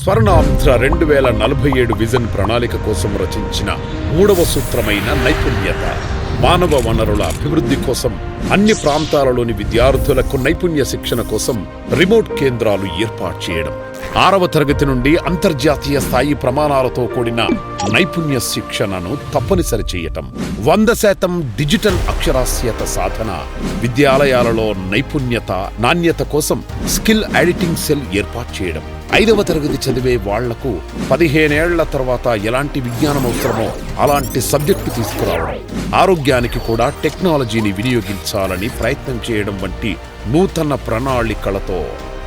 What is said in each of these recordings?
స్వర్ణాంధ్ర రెండు వేల నలభై ఏడు విజన్ ప్రణాళిక కోసం రచించిన మూడవ సూత్రమైన నైపుణ్యత మానవ వనరుల అభివృద్ధి కోసం అన్ని ప్రాంతాలలోని విద్యార్థులకు నైపుణ్య శిక్షణ కోసం రిమోట్ కేంద్రాలు ఏర్పాటు చేయడం. ఆరవ తరగతి నుండి అంతర్జాతీయ స్థాయి ప్రమాణాలతో కూడిన నైపుణ్య శిక్షణను తప్పనిసరి చేయటం. వంద శాతం డిజిటల్ అక్షరాస్యత సాధన. విద్యాలయాలలో నైపుణ్యత నాణ్యత కోసం స్కిల్ ఎడిటింగ్ సెల్ ఏర్పాటు చేయడం. ఐదవ తరగతి చదివే వాళ్ళకు పదిహేనేళ్ళ తర్వాత ఎలాంటి విజ్ఞానం అవసరమో అలాంటి సబ్జెక్టు తీసుకురావడం. ఆరోగ్యానికి కూడా టెక్నాలజీని వినియోగించాలని ప్రయత్నం చేయడం వంటి నూతన ప్రణాళికలతో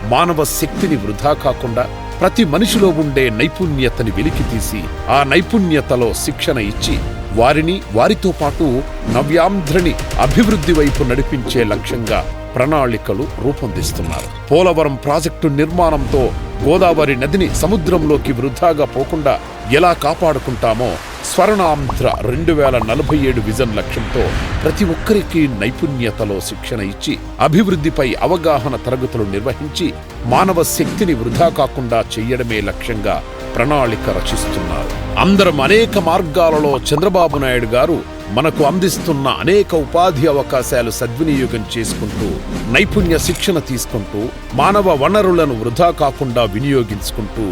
మానవ శక్తిని వృధా కాకుండా ప్రతి మనిషిలో ఉండే నైపుణ్యతని వెలికితీసి ఆ నైపుణ్యతలో శిక్షణ ఇచ్చి వారిని వారితో పాటు నవ్యాంధ్రని అభివృద్ధి వైపు నడిపించే లక్ష్యంగా ప్రణాళికలు రూపొందిస్తున్నారు. పోలవరం ప్రాజెక్టు నిర్మాణంతో గోదావరి నదిని సముద్రంలోకి వృధాగా పోకుండా ఎలా కాపాడుకుంటామో స్వర్ణాంధ్ర రెండు వేల నలభై ఏడు విజన్ లక్ష్యంతో ప్రతి ఒక్కరికి నైపుణ్యతలో శిక్షణ ఇచ్చి అభివృద్ధిపై అవగాహన తరగతులు నిర్వహించి మానవ శక్తిని వృధా కాకుండా చెయ్యడమే లక్ష్యంగా ప్రణాళిక రచిస్తున్నారు. అందరం అనేక మార్గాలలో చంద్రబాబు నాయుడు గారు మనకు అందిస్తున్న అనేక ఉపాధి అవకాశాలు సద్వినియోగం చేసుకుంటూ నైపుణ్య శిక్షణ తీసుకుంటూ మానవ వనరులను వృధా కాకుండా వినియోగించుకుంటూ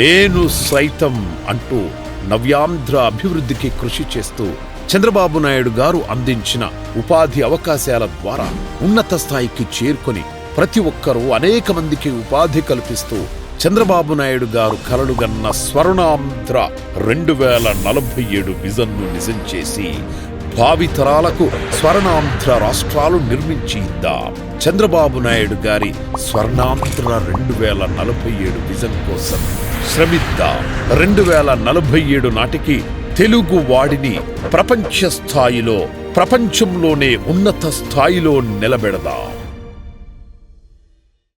నేను సైతం అంటూ నవ్యాంధ్ర అభివృద్ధికి కృషి చేస్తూ చంద్రబాబు నాయుడు గారు అందించిన ఉపాధి అవకాశాల ద్వారా ఉన్నత స్థాయికి చేరుకొని ప్రతి ఒక్కరూ అనేక మందికి ఉపాధి కల్పిస్తూ చంద్రబాబు నాయుడు గారు కలలుగన్న స్వర్ణాంధ్ర రెండు వేల నలభై ఏడు విజన్ను నిజం చేసి భావితరాలకు స్వర్ణాంధ్ర రాష్ట్రాలు నిర్మించి ఇద్దాం చంద్రబాబు నాయుడు గారి స్వర్ణాంధ్ర రెండు వేల నలభై ఏడు విజన్ కోసం శ్రమిద్దాం. రెండు వేల నలభై ఏడు నాటికి తెలుగు వాడిని ప్రపంచ స్థాయిలో ప్రపంచంలోనే ఉన్నత స్థాయిలో నిలబెడదాం.